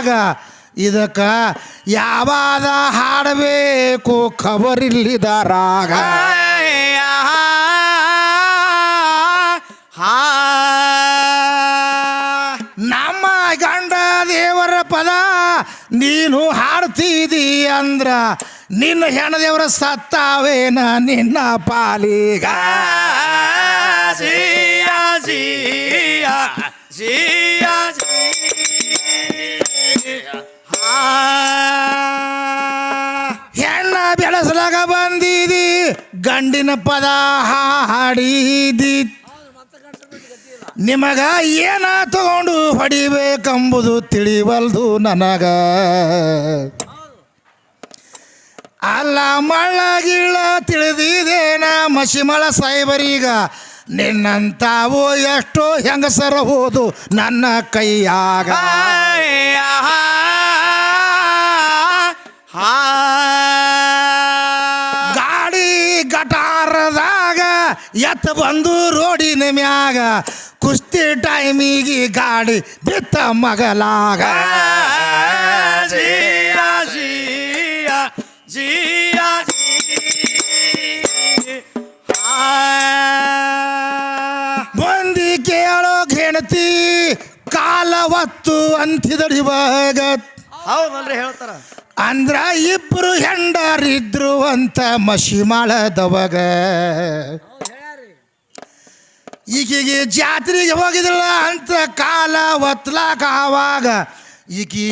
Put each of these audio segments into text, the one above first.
ರಾಗ ಇದಕ್ಕ ಯಾವಾದ ಹಾಡಬೇಕು ಖಬರಿಲ್ಲಿದ ರಾಗ. ನಮ್ಮ ಗಂಡ ದೇವರ ಪದ ನೀನು ಹಾಡ್ತಿದಿ ಅಂದ್ರ ನಿನ್ನ ಹೆಣ ದೇವರ ಸತ್ತಾವೇನ ನಿನ್ನ ಪಾಲಿಗ. ಹೆಣ್ಣ ಬೆಳೆಸಲಾಗ ಬಂದಿದಿ? ಗಂಡಿನ ಪದ ಹಾಡಿದಿ. ನಿಮಗ ಏನ ತಗೊಂಡು ಹೊಡಿಬೇಕೆಂಬುದು ತಿಳಿವಲ್ದು ನನಗ. ಅಲ್ಲ ಮಳ್ಳಗಿಳ ತಿಳಿದಿದೆ ತಿಳಿದಿದೇನ ಮಸಿಮಳ ಸಾಯ್ಬರೀಗ ನಿನ್ನಂತಾವು ಎಷ್ಟು ಹೆಂಗಸರ ಹೋದು ನನ್ನ ಕೈಯಾಗ. ಗಾಡಿ ಗಟಾರದಾಗ ಎತ್ತ ಬಂದು ರೋಡಿನ ಮ್ಯಾಗ. ಕುಸ್ತಿ ಟೈಮಿಗೆ ಗಾಡಿ ಬಿತ್ತ ಮಗಲಾಗ. ಕೇಳೋ ಗೆಣತಿ ಕಾಲವತ್ತು ಅಂತಿದಡಿವಾಗ ಹೌದಲ್ರಿ ಹೇಳ್ತಾರ. ಅಂದ್ರ ಇಬ್ರು ಹೆಂಡರಿದ್ರು ಅಂತ ಮಸಿ ಮಾಡದವಾಗ ಈಕಿಗೆ ಜಾತ್ರೆಗೆ ಹೋಗಿದ್ರಲ್ಲ ಅಂತ ಕಾಲ ಒತ್ಲಾಕ ಆವಾಗ ಈಕಿ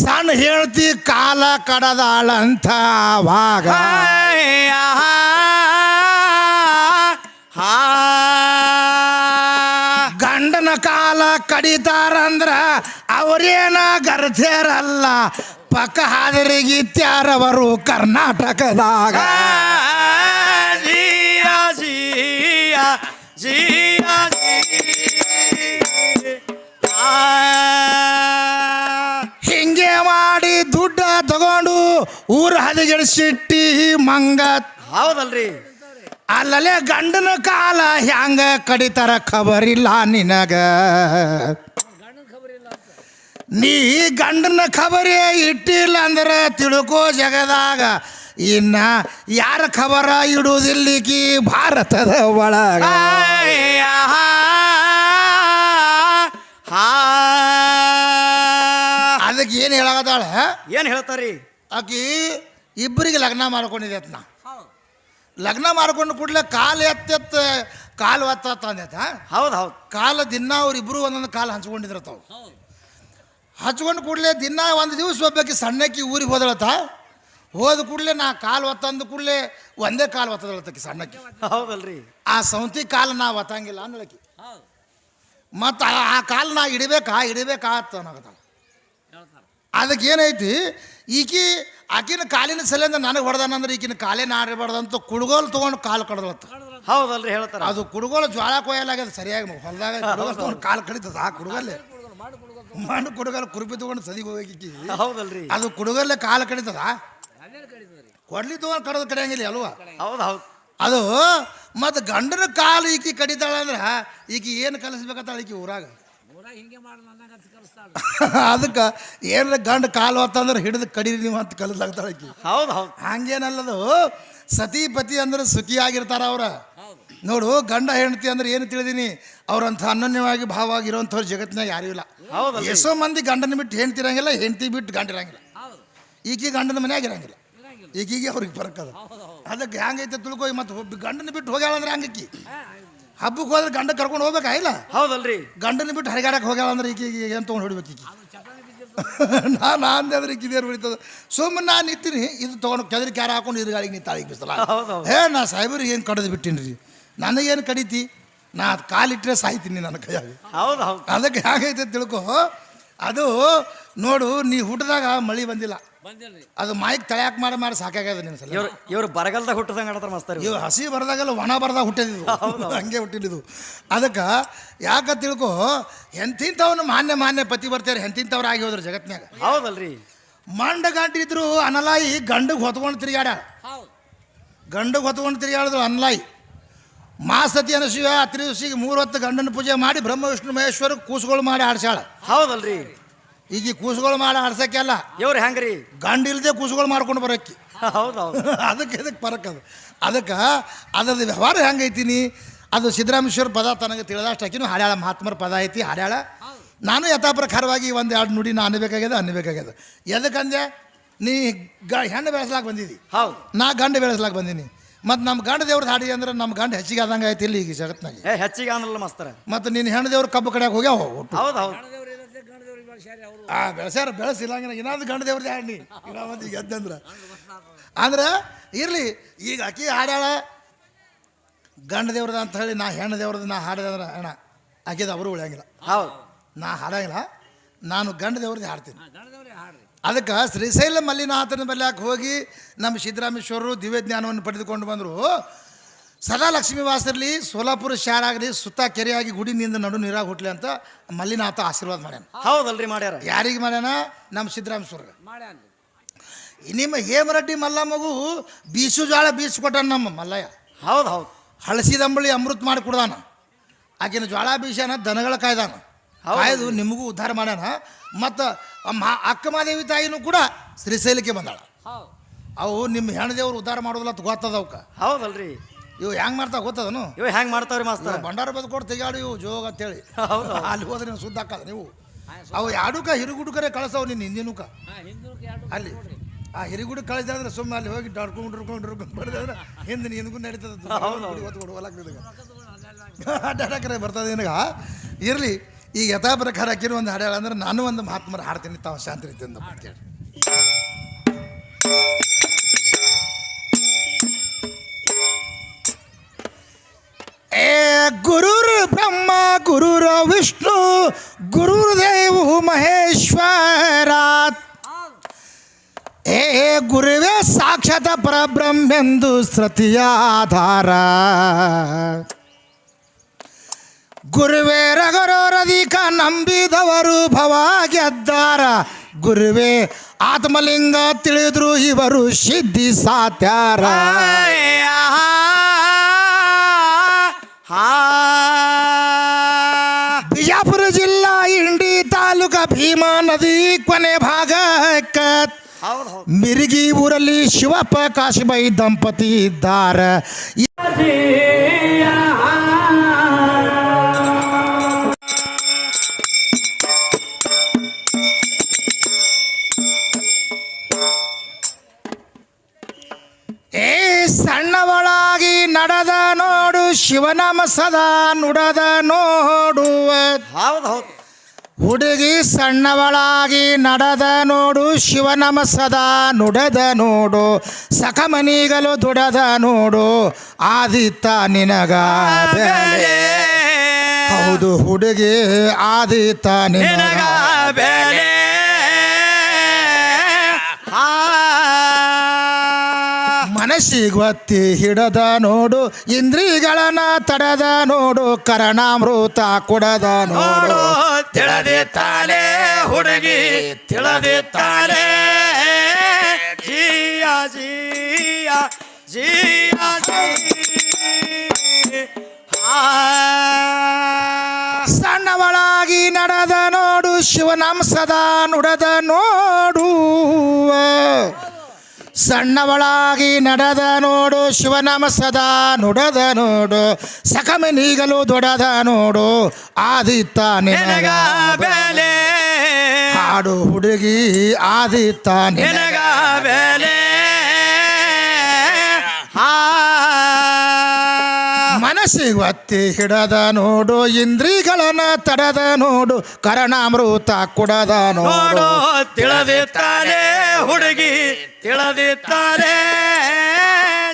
ಸಣ್ಣ ಹೇಳ್ತಿ ಕಾಲ ಕಡದಾಳಂತ ಆವಾಗ. ಗಂಡನ ಕಾಲ ಕಡಿತಾರಂದ್ರ ಅವರೇನ ಗರ್ಧೇರಲ್ಲ ಪಕ್ಕ ಹಾದರಿಗಿತ್ಯಾರವರು ಕರ್ನಾಟಕದಾಗ ಹಿಂಗೆ ಮಾಡಿ ದುಡ್ಡ ತಗೊಂಡು ಊರ ಹದಿಗೆಡಿಸಿಟ್ಟಿ ಮಂಗ. ಹೌದಲ್ರಿ. ಅಲ್ಲಲ್ಲೇ ಗಂಡನ ಕಾಲ ಹ್ಯಾಂಗ ಕಡಿತಾರ ಖಬರಿಲ್ಲ ನಿನಗ? ನೀ ಗಂಡನ ಖಬರೇ ಇಟ್ಟಿಲ್ಲ ಅಂದ್ರೆ ತಿಳ್ಕೋ ಜಗದಾಗ. ಇನ್ನ ಯಾರ ಖಬರ ಇಡುವುದಿಲ್ಲಿಕಿ ಭಾರತದ ಒಳಗ. ಅದಕ್ಕೆ ಏನು ಹೇಳಾಗದಾಳ ಏನು ಹೇಳ್ತಾರಿ? ಆಕಿ ಇಬ್ಬರಿಗೆ ಲಗ್ನ ಮಾಡ್ಕೊಂಡಿದೆ ನಾ. ಲಗ್ನ ಮಾಡ್ಕೊಂಡು ಕೂಡಲೇ ಕಾಲು ಎತ್ತೆತ್ತ ಕಾಲು ಒತ್ತ ಅಂದೈತ ಹೌದು ಹೌದು. ಕಾಲ ದಿನ ಅವ್ರಿಬ್ರು ಒಂದೊಂದು ಕಾಲು ಹಂಚ್ಕೊಂಡಿದ್ರತಾವ ಹಚ್ಕೊಂಡು ಕೂಡಲೇ ದಿನ ಒಂದು ದಿವಸ ಒಬ್ಬಕ್ಕೆ ಸಣ್ಣಕ್ಕಿ ಊರಿಗೆ ಹೋದಳತ. ಹೋದ ಕೂಡಲೇ ನಾ ಕಾಲು ಒತ್ತಂದ ಕೂಡಲೇ ಒಂದೇ ಕಾಲು ಒತ್ತದಳತಕ್ಕಿ ಸಣ್ಣಕ್ಕಿ. ಹೌದಲ್ರಿ. ಆ ಸೌಂತಿ ಕಾಲು ನಾ ಒತ್ತಂಗಿಲ್ಲ ಅಂದಳಕಿ. ಮತ್ತು ಆ ಕಾಲು ನಾ ಇಡಬೇಕಾ ಇಡಬೇಕಾ ಅಂತ ಅದಕ್ಕೆ ಏನೈತಿ ಈಕಿ ಆಕಿನ ಕಾಲಿನ ಸಲಿಂದ ನನಗೆ ಹೊಡೆದಾನಂದ್ರೆ ಈಕಿನ ಕಾಲೇ ನಾಡಿರಬಾರ್ದು ಅಂತ ಕುಡುಗೋಲು ತೊಗೊಂಡು ಕಾಲು ಕಡ್ದಳತ್ತ ಹೌದಲ್ರಿ ಹೇಳ್ತಾರೆ. ಅದು ಕುಡುಗೋಲು ಜ್ವಾಳ ಕೊಯ್ಯಲಾಗ್ಯದ ಸರಿಯಾಗಿ ಹೊಲದಾಗ ಕುಡುಗೋಲು ತೊಗೊಂಡು ಕಾಲು ಕಡಿತದ ಆ ಕುಡುಗಲ್ಲೇ? ಮಣ್ಣು ಕುಡುಗಲ್ ಕುರುಪಿ ತೊಗೊಂಡು ಸದಿಗೆ ಹೋಗಿ ಹೌದಲ್ರಿ. ಅದು ಕುಡುಗಲ್ಲೇ ಕಾಲು ಕಡಿತದ? ಕೊಡ್ಲಿ ತೊಗೊಂಡು ಕಡದ ಕಡಿಯಂಗಿಲ್ಲ ಅಲ್ವಾ? ಹೌದು ಹೌದು. ಅದು ಮತ್ತು ಗಂಡನ ಕಾಲು ಈಕಿ ಕಡಿತಾಳಂದ್ರೆ ಈಕಿ ಏನು ಕಲಿಸ್ಬೇಕಂತ ಈಕಿ ಊರಾಗ? ಅದಕ್ಕೆ ಏನಾರ ಗಂಡ ಕಾಲು ಹೊತ್ತಂದ್ರೆ ಹಿಡಿದು ಕಡೀರಿ ನೀವು ಅಂತ ಕಲಿಸ್ಲಾಗ್ತಾಳೆ ಆಕಿ. ಹೌದು ಹೌದು. ಹಂಗೇನಲ್ಲದು ಸತಿ ಪತಿ ಅಂದ್ರೆ ಸುಖಿಯಾಗಿರ್ತಾರ ಅವ್ರ. ನೋಡು ಗಂಡ ಹೆಂಡತಿ ಅಂದ್ರೆ ಏನು ತಿಳಿದೀನಿ ಅವ್ರಂಥ ಅನನ್ಯವಾಗಿ ಭಾವ ಆಗಿರುವಂಥವ್ರು ಜಗತ್ತಿನಾಗ ಯಾರೂ ಇಲ್ಲ. ಎಷ್ಟೋ ಮಂದಿ ಗಂಡನ ಬಿಟ್ಟು ಹೆಂಡ್ತಿರಂಗಿಲ್ಲ ಹೆಂಡತಿ ಬಿಟ್ಟು ಗಂಡಿರಂಗಿಲ್ಲ. ಈಕಿ ಗಂಡನ ಮನೆಯಾಗ ಇರಂಗಿಲ್ಲ. ಈಗೀಗೆ ಅವ್ರಿಗೆ ಬರಕದ ಅದ. ಅದಕ್ಕೆ ಹೆಂಗೈತೆ ತಿಳ್ಕೊ ಮತ್ತೆ ಒಬ್ಬ ಗಂಡನ ಬಿಟ್ಟು ಹೋಗ್ಯಾಳಂದ್ರೆ ಹಂಗಕ್ಕಿ. ಹಬ್ಬಕ್ಕೆ ಹೋದ್ರೆ ಗಂಡ ಕರ್ಕೊಂಡು ಹೋಗ್ಬೇಕಾ? ಇಲ್ಲ. ಹೌದಲ್ರಿ. ಗಂಡನ ಬಿಟ್ಟು ಹರಿಗಾಡಕ್ಕೆ ಹೋಗ್ಯಾಳ ಅಂದ್ರೆ ಈಕೆ ಏನು ತೊಗೊಂಡು ಹೊಡಿಬೇಕು ಈಗ ನಾನು ಅಂದೆ ಅಂದ್ರೆ ಹೊಡಿತದ? ಸುಮ್ಮನೆ ನಾನು ನಿಂತೀನಿ. ಇದು ತೊಗೊಂಡು ಕೆದರಿ ಕ್ಯಾರ ಹಾಕೊಂಡು ಇರುಗಾಳಿಗೆ ನಿಂತಾಳಿಗೆ ತಾಳಿಗೆ ಬಿಸಿಲ ಹೇ ನಾ ಸಾಹೇಬ್ರಿಗೆ ಏನು ಕಡ್ದು ಬಿಟ್ಟಿನಿ ರೀ ನನಗೇನು ಕಡಿತಿ? ನಾ ಅದು ಕಾಲಿಟ್ಟರೆ ಸಾಯ್ತೀನಿ ನನ್ನ ಕೈಯಾಗ. ಹೌದು ಹೌದು ಅದಕ್ಕೆ ಹೇಗೈತೆ ತಿಳ್ಕೊ? ಅದು ನೋಡು ನೀ ಹುಟ್ಟಿದಾಗ ಮಳೆ ಬಂದಿಲ್ಲ. ಅದು ಮಾಯಕ್ ತಳ್ಯಾಕ್ ಮಾಡಿ ಮಾಡಿ ಸಾಕಾಗ್ಯದ ನಿನ್ನ ಸಲ. ಇವ್ರು ಇವ್ರು ಬರಗಾಲದಾಗ ಹುಟ್ಟದಂಗ ಆಡತಾರ ಮಸ್ತಾರಿ ಇವು ಹಸಿ ಬರದಾಗಲ್ಲ ಒಣ ಬರದಾಗ ಹುಟ್ಟಿದ್ದು ಹಂಗೆ ಹುಟ್ಟಿದ್ದು ಅದಕ್ಕೆ ಯಾಕ ತಿಳ್ಕೊ ಎಂತಿಂಥವ್ನು ಮಾನ್ಯ ಮಾನ್ಯ ಪತಿ ಬರ್ತಾರೆ ಎಂತಿಂಥವ್ರು ಆಗಿ ಹೋದ್ರು ಜಗತ್ನಾಗ ಹೌದಲ್ರಿ. ಮಂಡ ಗಂಟಿದ್ರು ಅನಲಾಯಿ ಗಂಡಗೆ ಹೊತ್ಕೊಂಡು ತಿರುಗಾಡ ಗಂಡಗೆ ಹೊತ್ಕೊಂಡು ತಿರುಗಾಡಿದ್ರು ಅನಲಾಯಿ. ಮಾಸತಿ ಅನಸೂಯ ಹತ್ತಿರ ದಿವಸಿಗೆ ಮೂರು ಹೊತ್ತು ಗಂಡನ ಪೂಜೆ ಮಾಡಿ ಬ್ರಹ್ಮ ವಿಷ್ಣು ಮಹೇಶ್ವರ ಕೂಸುಗಳು ಮಾಡಿ ಆಡ್ಸಾಳ ಹೌದಲ್ರಿ. ಈಗ ಈ ಕೂಸುಗಳು ಮಾಡಿ ಆಡ್ಸಕ್ಕೆಲ್ಲ ಇವ್ರು ಹೆಂಗ್ರಿ? ಗಂಡ ಇಲ್ಲದೆ ಕೂಸುಗಳು ಮಾಡ್ಕೊಂಡು ಬರಕ್ಕಿ. ಹೌದೌದು. ಹೌದು ಅದಕ್ಕೆ ಇದಕ್ಕೆ ಫರಕ್ ಅದು. ಅದಕ್ಕೆ ಅದ್ರದ್ದು ವ್ಯವಹಾರ ಹೆಂಗೈತೀನಿ? ಅದು ಸಿದ್ದರಾಮೇಶ್ವರ ಪದ ತನಗೆ ತಿಳಿದಷ್ಟು ಹಾಕಿನೂ ಹಾಡ್ಯಾಳ ಮಹಾತ್ಮರ ಪದ ಐತಿ ಹಾಡ್ಯಾಳ ನಾನು ಯಥಾ ಪ್ರಕಾರವಾಗಿ ಒಂದು ಎರಡು ನುಡಿ ನಾನು ಅನ್ಬೇಕಾಗ್ಯದ ಅನ್ಬೇಕಾಗ್ಯದ ಎದಕ್ಕಂದೆ ನೀ ಗ ಹೆಣ್ಣು ಬೆಳೆಸ್ಲಾಕ ಬಂದಿದ್ದಿ ಹೌದು. ನಾ ಗಂಡು ಬೆಳೆಸ್ಲಾಕ್ ಬಂದೀನಿ. ಮತ್ತು ನಮ್ಮ ಗಂಡ ದೇವ್ರದ್ದು ಹಾಡಿ ಅಂದ್ರೆ ನಮ್ಮ ಗಂಡ ಹೆಚ್ಚಿಗೆ ಆದಂಗೆ ಐತಿ ಇಲ್ಲಿ ಈಗ ಜಗತ್ನಾಗೆ. ಏ ಹೆಚ್ಚಿಗೆ ಅನ್ನಲ್ಲ ಮಸ್ತರ. ಮತ್ತು ನೀನು ಹೆಣ್ಣು ದೇವ್ರ ಕಬ್ಬು ಕಡೆಯಾಗ ಹೋಗ್ಯಾವ. ಹೌದು ಹೌದು. ಆ ಬೆಳೆಸ್ಯಾರ ಬೆಳೆಸಿಲ್ಲ ಇನ್ನೊಂದು ಗಂಡ ದೇವ್ರದ್ದು ಹಾಡಿ ಇನ್ನೊಂದು ಈಗ ಎದ್ದಂದ್ರೆ ಅಂದ್ರೆ. ಇರಲಿ ಈಗ ಅಕ್ಕಿ ಹಾಡ್ಯಾಳ. ಗಂಡ ದೇವ್ರದ ಅಂತ ಹೇಳಿ ನಾ ಹೆಣ್ಣು ದೇವ್ರದ್ದು ನಾ ಹಾಡಿದೆ ಹೆಣ ಅಣ್ಣ ಆಕಿದ ಅವರು ಉಳಿಯಂಗಿಲ್ಲ. ಹೌದು. ನಾ ಹಾಡಂಗಿಲ್ಲ. ನಾನು ಗಂಡ ದೇವ್ರದ್ದು ಹಾಡ್ತೀನಿ. ಅದಕ್ಕೆ ಶ್ರೀಶೈಲ ಮಲ್ಲಿನಾಥನ ಬಲ್ಯಾಕೆ ಹೋಗಿ ನಮ್ಮ ಸಿದ್ದರಾಮೇಶ್ವರರು ದಿವ್ಯ ಜ್ಞಾನವನ್ನು ಪಡೆದುಕೊಂಡು ಬಂದರು. ಸದಾ ಲಕ್ಷ್ಮೀ ಇರಲಿ ಸೋಲಾಪುರ ಶಾರಾಗಲಿ ಸುತ್ತ ಕೆರೆಯಾಗಿ ಗುಡಿನಿಂದ ನಡು ನೀರಾಗ ಹುಟ್ಲಿ ಅಂತ ಮಲ್ಲಿನಾಥ ಆಶೀರ್ವಾದ ಮಾಡ್ಯಾನ. ಹೌದಲ್ರಿ ಮಾಡ್ಯಾರ. ಯಾರಿಗೆ ಮಾಡ್ಯಾನ? ನಮ್ಮ ಸಿದ್ದರಾಮೇಶ್ವರ್ಗೆ ನಿಮ್ಮ ಮಲ್ಲ ಮಗು ಬೀಸು ಜಾಳ ಬೀಸ್ಕೊಟ್ಟಾನ ನಮ್ಮ ಮಲ್ಲಯ್ಯ. ಹೌದು ಹೌದು. ಹಳಸಿದಂಬಳಿ ಅಮೃತ ಮಾಡಿ ಕುಡ್ದಾನ ಆಕಿನ ಜ್ವಾಳ ಬೀಸಾನ ದನಗಳ ಕಾಯ್ದಾನ. ಹೌದು. ಕಾಯ್ದು ನಿಮಗೂ ಉದ್ಧಾರ ಮಾಡ್ಯಾನ. ಮತ್ತು ಅಕ್ಕಮಾದೇವಿ ತಾಯಿನೂ ಕೂಡ ಶ್ರೀಶೈಲಕ್ಕೆ ಬಂದಾಳ. ಅವು ನಿಮ್ಮ ಹೆಣ್ಣದೇವ್ರು ಉದ್ಧಾರ ಮಾಡೋದಿಲ್ಲ ಅಂತ ಗೊತ್ತದ ಅವಕ್ಕೆ ಹೌದಲ್ರಿ. ಇವು ಹೆಂಗೆ ಮಾಡ್ತಾವ ಗೊತ್ತದನು? ಇವ್ ಹೆಂಗ್ ಮಾಡ್ತಾವ್ರಿ ಮಾಸ್ತರ? ಭಂಡಾರ ಭಂಡಾರ ಬದುಕೊಟ್ಟು ತೆಗಾಡು ಇವು ಜೋಗ ಅಂತೇಳಿ. ಹೌದು. ಅಲ್ಲಿ ಹೋದ್ರೆ ನೀವು ಸುದ್ದ ಹಾಕದ ನೀವು. ಅವು ಯಾಡುಕ ಹಿರುಗುಡುಕರೆ ಕಳಿಸವ್ ನಿನ್ನ ಹಿಂದಿನೂಕ. ಅಲ್ಲಿ ಆ ಹಿರಿಗುಡು ಕಳಿಸಿದ್ರೆ ಅಂದ್ರೆ ಸುಮ್ಮನೆ ಅಲ್ಲಿ ಹೋಗಿ ಡಾಡ್ಕೊಂಡು ಹಿಡ್ಕೊಂಡು ಹಿಡ್ಕೊಂಡು ಬಡಿದ್ರೆ ಹಿಂದೆ ನಿನಗೂ ನಡೀತದ. ಅಡ್ಡಾಡಕರೆ ಬರ್ತದೆ ನಿನಗ. ಇರಲಿ ಈಗ ಯಥಾ ಪ್ರಕಾರ ಹಾಕಿರೋ ಒಂದು ಹಾಡ್ಯಾಳ ಅಂದ್ರೆ ನಾನು ಒಂದು ಮಹಾತ್ಮರ ಹಾಡ್ತೀನಿ ತಾವು ಶಾಂತಿ ರೀತಿಯಿಂದ ಕೇಳಿ ಮಹೇಶ್ವರಾತ್ ಏ ಗುರುವೇ ಸಾಕ್ಷಾತ್ ಪರಬ್ರಹ್ಮೆಂದು ಶ್ರುತಿಯಾಧಾರ ಗುರುವೇ ರಗರೋರಧಿಕ ನಂಬಿದವರು ಭವ ಗೆದ್ದಾರ ಗುರುವೇ ಆತ್ಮಲಿಂಗ ತಿಳಿದ್ರು ಇವರು ಸಿದ್ಧಿ ಸಾತ್ಯಾರ. ಭೀಮಾ ನದಿ ಕೊನೆ ಭಾಗಕ್ಕ ಮಿರಿಗಿ ಊರಲ್ಲಿ ಶಿವಪ್ಪ ಕಾಶಿಬಾಯಿ ದಂಪತಿ ಇದ್ದಾರೆ. ಏ ಸಣ್ಣವಳಾಗಿ ನಡೆದ ನೋಡು ಶಿವನಾಮ ಸದಾ ನುಡದ ನೋಡುವ. ಹೌದು ಹೌದು. ಹುಡುಗಿ ಸಣ್ಣವಳಾಗಿ ನಡೆದ ನೋಡು ಶಿವನಮ ಸದಾ ನುಡದ ನೋಡು ಸಖಮನಿಗಲು ದುಡದ ನೋಡು ಆದಿತ್ತ ನಿನಗ. ಹೌದು ಹುಡುಗಿ ಆದಿತ್ತ ನಿನಗ ಬೆಲೆ ಮನಸ್ಸಿಗೊತ್ತಿ ಹಿಡದ ನೋಡು ಇಂದ್ರಿಗಳನ್ನ ತಡದ ನೋಡು ಕರಣಾಮೃತ ಕೊಡದ ನೋಡು. ತಿಳದೆ ತಾಳೆ ಹುಡುಗಿ ತಿಳಿದಿತ್ತಾಳೆ ಜಿಯ ಜಿಯ ಜಿಯ ಸಣ್ಣವಳಾಗಿ ನಡೆದ ನೋಡು ಶಿವನಾಮ ಸದಾ ನುಡದ ನೋಡು. ಸಣ್ಣವಳಾಗಿ ನಡೆದ ನೋಡು ಶಿವನಾಮ ಸದಾ ನುಡದ ನೋಡು ಸಕಮನಿಗಲು ದೊಡದ ನೋಡು ಆದಿತ್ತ ನಿನಗ ಬೆಲೆ ಹಾಡು ಹುಡುಗಿ ಆದಿತ್ತ ನಿನಗ ಬೆಲೆ. ಮನಸ್ಸಿಗೆ ಒತ್ತಿ ಹಿಡದ ನೋಡು ಇಂದ್ರಿಗಳನ್ನ ತಡದ ನೋಡು ಕರಣಾಮೃತ ಕೊಡದ ನೋಡು. ತಿಳಿದಿತ್ತಾಳೆ ಹುಡುಗಿ ತಿಳಿದಿತ್ತಾಳೆ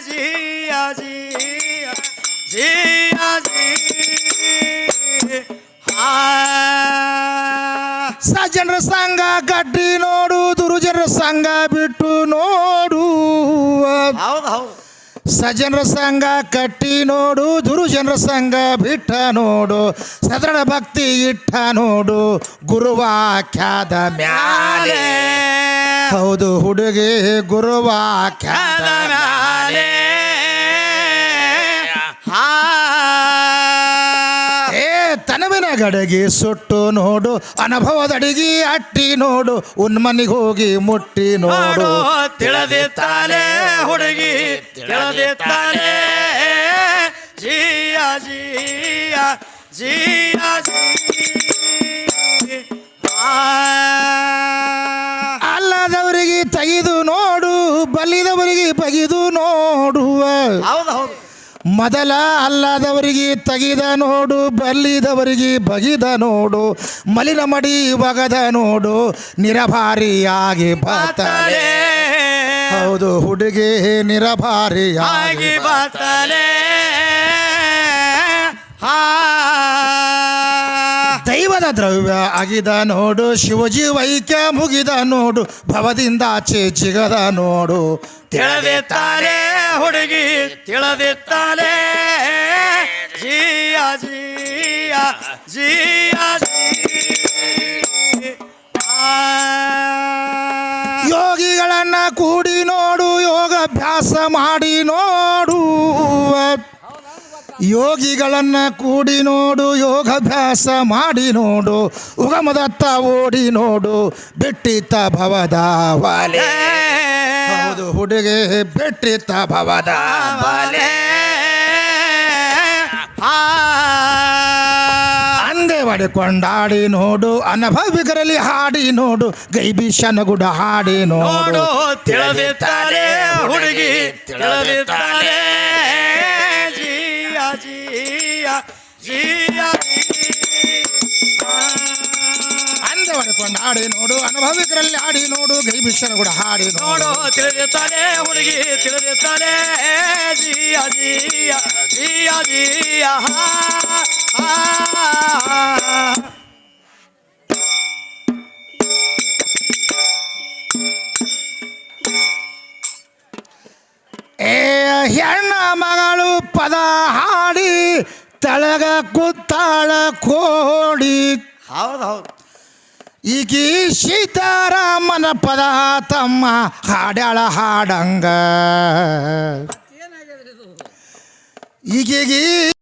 ಜಿಯ ಜಿಯ ಜಿಯ ಜಿ ಸಜ್ಜನರ ಸಂಘ ಗಡ್ಡಿ ನೋಡು ದುರುಜನರ ಸಂಘ ಬಿಟ್ಟು ನೋಡು. ಹೌದು ಹೌದು. ಸಜ್ಜನರ ಸಂಘ ಕಟ್ಟಿ ನೋಡು, ದುರುಜನರ ಸಂಘ ಬಿಟ್ಟ ನೋಡು, ಸದೃಢ ಭಕ್ತಿ ಇಟ್ಟ ನೋಡು ಗುರುವಾಖ್ಯಾದ ಮ್ಯಾಲೆ. ಹೌದು, ಹುಡುಗಿ ಗುರುವಾಖ್ಯಾದ ಮ್ಯಾಲೆ. ಗಡಗಿ ಸುಟ್ಟು ನೋಡು, ಅನುಭವದ ಅಡಿಗೆ ಅಟ್ಟಿ ನೋಡು, ಉನ್ಮನಿಗೆ ಹೋಗಿ ಮುಟ್ಟಿ ನೋಡು. ನೋಡು ತಿಳಿದಿತ್ತಾನೆ ಹುಡುಗಿ. ತಿಳಿದಿತ್ತಾನೆ ಜಿಯ ಜಿಯ ಜಿಯ ಜಿ ಆ. ಅಲ್ಲದವರಿಗೆ ತೆಗೆದು ನೋಡು ಬಲ್ಲಿದವರಿಗೆ ಬಗೆದು ನೋಡುವ. ಹೌದು ಹೌದು. ಮೊದಲ ಅಲ್ಲದವರಿಗೆ ತೆಗೆದ ನೋಡು ಬಲ್ಲಿದವರಿಗೆ ಬಗಿದ ನೋಡು. ಮಲಿನ ಮಡಿ ಒಗದ ನೋಡು ನಿರಭಾರಿಯಾಗಿ ಬಾತಲೆ ಹೌದು ಹುಡುಗಿ ನಿರಭಾರಿಯಾಗಿ ಹಾ. ದೈವದ ದ್ರವ್ಯ ಆಗಿದ ನೋಡು ಶಿವಜಿ ವೈಕ್ಯ ಮುಗಿದ ನೋಡು ಭವದಿಂದಾಚೆ ಜಿಗದ ನೋಡು. ತಿಳಿದಿತ್ತಾನೆ ಹುಡುಗಿ ತಿಳಿದಿತ್ತಾನೆ ಜಿಯ ಜಿಯ ಜಿಯ ಜಿ ಆ. ಯೋಗಿಗಳನ್ನ ಕೂಡಿ ನೋಡು, ಯೋಗಾಭ್ಯಾಸ ಮಾಡಿ ನೋಡು. ಯೋಗಿಗಳನ್ನ ಕೂಡಿ ನೋಡು, ಯೋಗಾಭ್ಯಾಸ ಮಾಡಿ ನೋಡು. ಉಗಮದತ್ತ ಓಡಿ ನೋಡು. ಬಿಟ್ಟಿತ್ತ ಭವದ ವಾಲೆ ಹೌದು, ಹುಡುಗೆ ಬೆಟ್ಟಿತ ಭವದ ಬಾಲೆ ಆ. ಅಂದೆ ಹೊಡೆಕೊಂಡಾಡಿ ನೋಡು ಅನುಭವಿಗರಲ್ಲಿ ಹಾಡಿ ನೋಡು ಗೈಬಿಷನಗುಡ ಹಾಡಿ ನೋಡು. ತಿಳಿದಿದ್ದಾರೆ ಹುಡುಗಿ ತಿಳಿದಿದ್ದಾರೆ ಜಿಯ ಜಿಯ ಜಿಯ ಅಂದೆ ಕೊಂಡಾಡಿ ನೋಡು ಅನುಭವಿಕರಲ್ಲಿ ಹಾಡಿ ನೋಡು ಗೈಬಿಷನಗುಡ ಹಾಡಿ ನೋಡು. ತಿಳಿದಿದ್ದಾನೆ ಹುಡುಗಿ ತಿಳಿದಿದ್ದಾನೆ ಜಿಯ ಜಿಯ ಜಿಯ ಜಿಯ. ಹೆಣ್ಣ ಮಗಳು ಪದ ಹಾಡಿ ತಳಗ ಕುತ್ತಾಳ ಕೋಡಿ. ಹೌದು ಹೌದು. ಈಕಿ ಸೀತಾರಾಮನ ಪದ ತಮ್ಮ ಹಾಡ್ಯಾಳ ಹಾಡಂಗ. ಈಗೀಗಿ